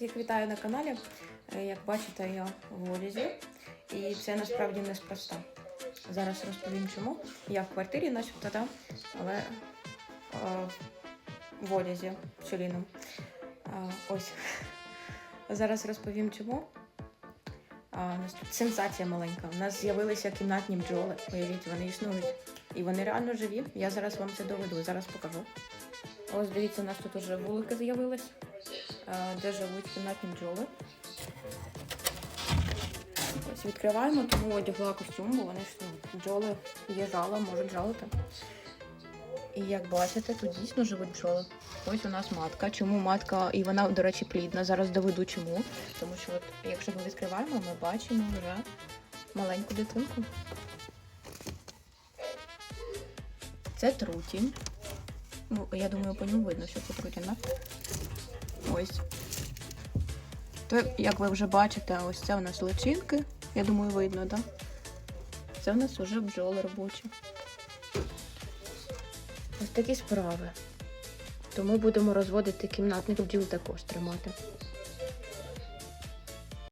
Всіх вітаю на каналі. Е, Як бачите, я в одязі. І це насправді неспроста. Зараз розповім чому. Я в квартирі, начебто, да? але е, в одязі пчеліному. Е, ось. Зараз розповім чому. Тут сенсація маленька. У нас з'явилися кімнатні бджоли. Уявіть, вони існують. І вони реально живі. Я зараз вам це доведу, зараз покажу. Ось дивіться, у нас тут уже вулики з'явились, де живуть кімнатні бджоли. Ось відкриваємо, тому одягла костюм, бо вони ж ну, бджоли є жало, можуть жалити. І як бачите, тут дійсно живуть бджоли. Ось у нас матка. Чому матка, і вона, до речі, плідна. Зараз доведу чому. Тому що, от, якщо ми відкриваємо, ми бачимо вже маленьку дитинку. Це трутінь. Ну, я думаю, по ньому видно, що це трутінь. Ось. То, як ви вже бачите, ось це у нас личинки. Я думаю, видно, так? Да? Це у нас вже бджоли робочі. Ось такі справи. Тому будемо розводити кімнатних бджіл також тримати.